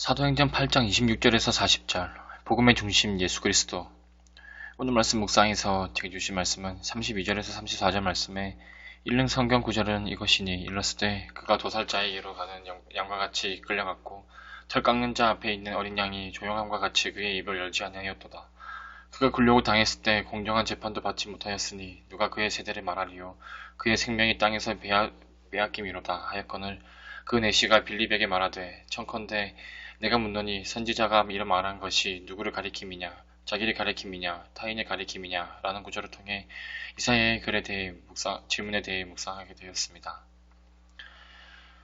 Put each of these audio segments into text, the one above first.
사도행전 8장 26절에서 40절 복음의 중심 예수 그리스도 오늘 말씀 묵상에서 제게 주신 말씀은 32절에서 34절 말씀에 읽는 성경 구절은 이것이니 일렀을 때 그가 도살자에게로 가는 양과 같이 끌려갔고 털 깎는 자 앞에 있는 어린 양이 조용함과 같이 그의 입을 열지 아니하였도다. 그가 굴욕을 당했을 때 공정한 재판도 받지 못하였으니 누가 그의 세대를 말하리요 그의 생명이 땅에서 빼앗김이로다 하였거늘 그 내시가 빌립에게 말하되 청컨대 내가 묻노니 선지자가 이런 말한 것이 누구를 가리킴이냐? 자기를 가리킴이냐? 타인을 가리킴이냐? 라는 구절을 통해 이사야의 글에 대해 묵상, 질문에 대해 묵상하게 되었습니다.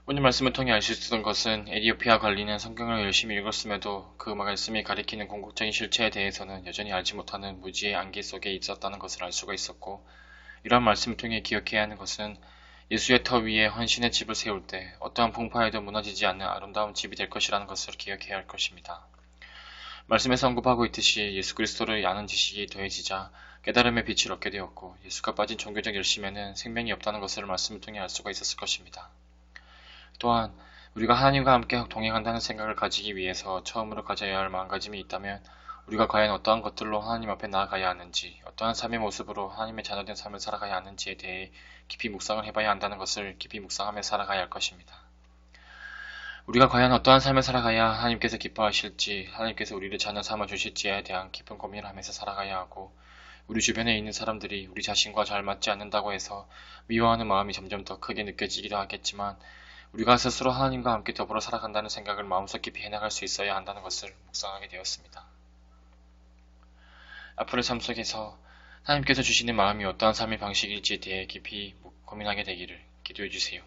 오늘 말씀을 통해 알 수 있었던 것은 에디오피아 관리는 성경을 열심히 읽었음에도 그 말씀이 가리키는 궁극적인 실체에 대해서는 여전히 알지 못하는 무지의 안개 속에 있었다는 것을 알 수가 있었고 이러한 말씀을 통해 기억해야 하는 것은 예수의 터 위에 헌신의 집을 세울 때 어떠한 풍파에도 무너지지 않는 아름다운 집이 될 것이라는 것을 기억해야 할 것입니다. 말씀에서 언급하고 있듯이 예수 그리스도를 아는 지식이 더해지자 깨달음의 빛을 얻게 되었고 예수가 빠진 종교적 열심에는 생명이 없다는 것을 말씀을 통해 알 수가 있었을 것입니다. 또한 우리가 하나님과 함께 동행한다는 생각을 가지기 위해서 처음으로 가져야 할 마음가짐이 있다면 우리가 과연 어떠한 것들로 하나님 앞에 나아가야 하는지, 어떠한 삶의 모습으로 하나님의 자녀된 삶을 살아가야 하는지에 대해 깊이 묵상을 해봐야 한다는 것을 깊이 묵상하며 살아가야 할 것입니다. 우리가 과연 어떠한 삶을 살아가야 하나님께서 기뻐하실지, 하나님께서 우리를 자녀 삼아 주실지에 대한 깊은 고민을 하면서 살아가야 하고, 우리 주변에 있는 사람들이 우리 자신과 잘 맞지 않는다고 해서 미워하는 마음이 점점 더 크게 느껴지기도 하겠지만, 우리가 스스로 하나님과 함께 더불어 살아간다는 생각을 마음속 깊이 해나갈 수 있어야 한다는 것을 묵상하게 되었습니다. 앞으로의 삶 속에서 하나님께서 주시는 마음이 어떠한 삶의 방식일지에 대해 깊이 고민하게 되기를 기도해 주세요.